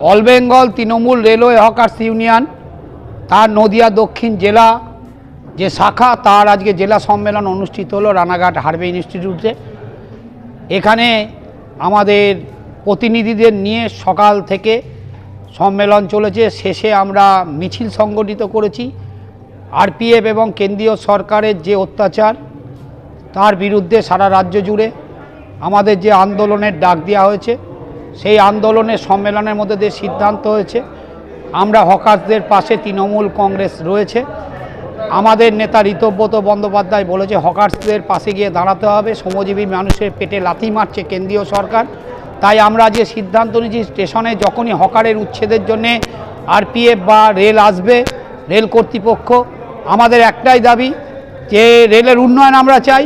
All Bengal Trinamool railway hawkers union, তার নদিয়া দক্ষিণ জেলা যে শাখা, তার আজকে জেলা সম্মেলন অনুষ্ঠিত হলো রানাঘাট হারবে ইনস্টিটিউটে। এখানে আমাদের প্রতিনিধিদের নিয়ে সকাল থেকে সম্মেলন চলেছে। শেষে আমরা মিছিল সংগঠিত করেছি। আরপিএফ এবং কেন্দ্রীয় সরকারের যে অত্যাচার, তার বিরুদ্ধে সারা রাজ্য জুড়ে আমাদের যে আন্দোলনের ডাক দেওয়া হয়েছে সেই আন্দোলনের সম্মেলনের মধ্যে দিয়ে সিদ্ধান্ত হয়েছে। আমরা হকার্সদের পাশে তৃণমূল কংগ্রেস রয়েছে। আমাদের নেতা ঋতব্রত বন্দ্যোপাধ্যায় বলেছে হকার্সদের পাশে গিয়ে দাঁড়াতে হবে। শ্রমজীবী মানুষের পেটে লাথি মারছে কেন্দ্রীয় সরকার। তাই আমরা যে সিদ্ধান্ত নিয়েছি, স্টেশনে যখনই হকারের উচ্ছেদের জন্যে আরপিএফ বা রেল আসবে, রেল কর্তৃপক্ষ, আমাদের একটাই দাবি যে রেলের উন্নয়ন আমরা চাই।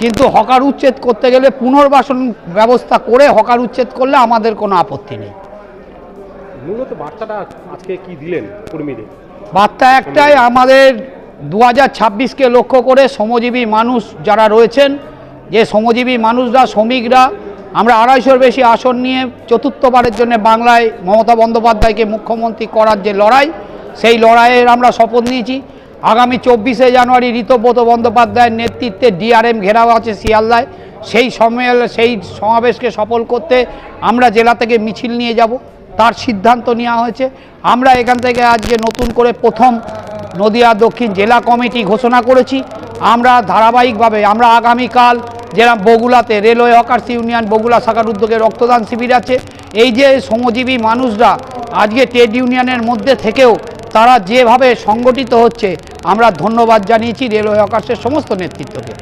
কিন্তু হকার উচ্ছেদ করতে গেলে পুনর্বাসন ব্যবস্থা করে হকার উচ্ছেদ করলে আমাদের কোনো আপত্তি নেই। মূলত বার্তাটা আজকে কি দিলেন কর্মীদের? বার্তা একটাই আমাদের দু হাজার ছাব্বিশকে লক্ষ্য করে শ্রমজীবী মানুষ যারা রয়েছেন যে শ্রমজীবী মানুষরা শ্রমিকরা আমরা আড়াইশোর বেশি আসন নিয়ে চতুর্থবারের জন্য বাংলায় মমতা বন্দ্যোপাধ্যায়কে মুখ্যমন্ত্রী করার যে লড়াই সেই লড়াইয়ের আমরা শপথ নিয়েছি। আগামী চব্বিশে জানুয়ারি ঋতব্রত বন্দ্যোপাধ্যায়ের নেতৃত্বে ডিআরএম ঘেরাও আছে শিয়ালদায়। সেই সম্মেলন, সেই সমাবেশকে সফল করতে আমরা জেলা থেকে মিছিল নিয়ে যাব। তার সিদ্ধান্ত নেওয়া হয়েছে। আমরা এখান থেকে আজকে নতুন করে প্রথম নদিয়া দক্ষিণ জেলা কমিটি ঘোষণা করেছি, আমরা ধারাবাহিকভাবে, আমরা আগামীকাল যেরকম বগুলাতে রেলওয়ে হকার্স ইউনিয়ন বগুলা শাখার উদ্যোগে রক্তদান শিবির আছে। এই যে শ্রমজীবী মানুষরা আজকে ট্রেড ইউনিয়নের মধ্যে থেকেও তারা যেভাবে সংগঠিত হচ্ছে আমরা ধন্যবাদ জানিয়েছি রেলওয়ে আকাশের সমস্ত নেতৃত্বকে।